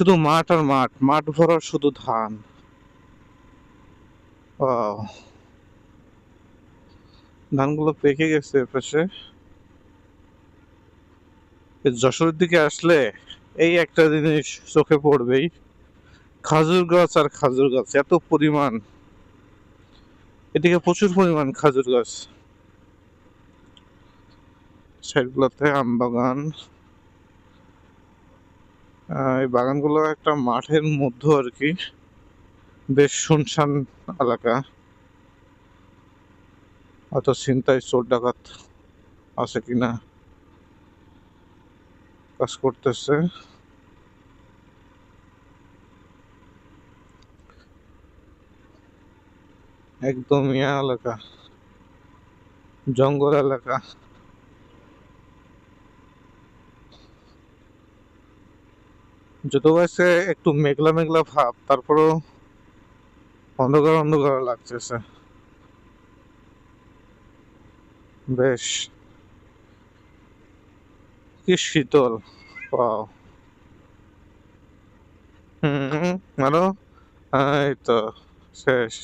শুধু মাঠ আর মাঠ মাঠ ভরা শুধু ধান. ধানগুলো পেকে গেছে পাশে যশোরের দিকে আসলে এই একটা জিনিস চোখে পড়বেই। খাজুর গাছ আর খাজুর গাছ, এত পরিমাণ। এদিকে প্রচুর পরিমাণ খাজুর গাছ। সাইডগুলোতে আম বাগান। এই বাগানগুলো একটা মাঠের মধ্যে আর কি। বেশ শুনশান এলাকা। অত চিন্তায় চোর ডাকাত আছে কিনা? কাজ করতেছে। একদম ইয়া এলাকা, জঙ্গল এলাকা। যত আছে একটু মেঘলা মেঘলা ভাব, তারপরেও অন্ধকার অন্ধকার লাগতেছে। বেশ। কি শীতল। পাও হুম, আরও? এই তো, শেষ।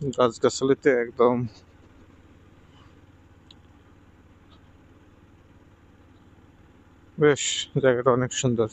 গাছগাছালিতে একদম বেশ জায়গাটা অনেক সুন্দর।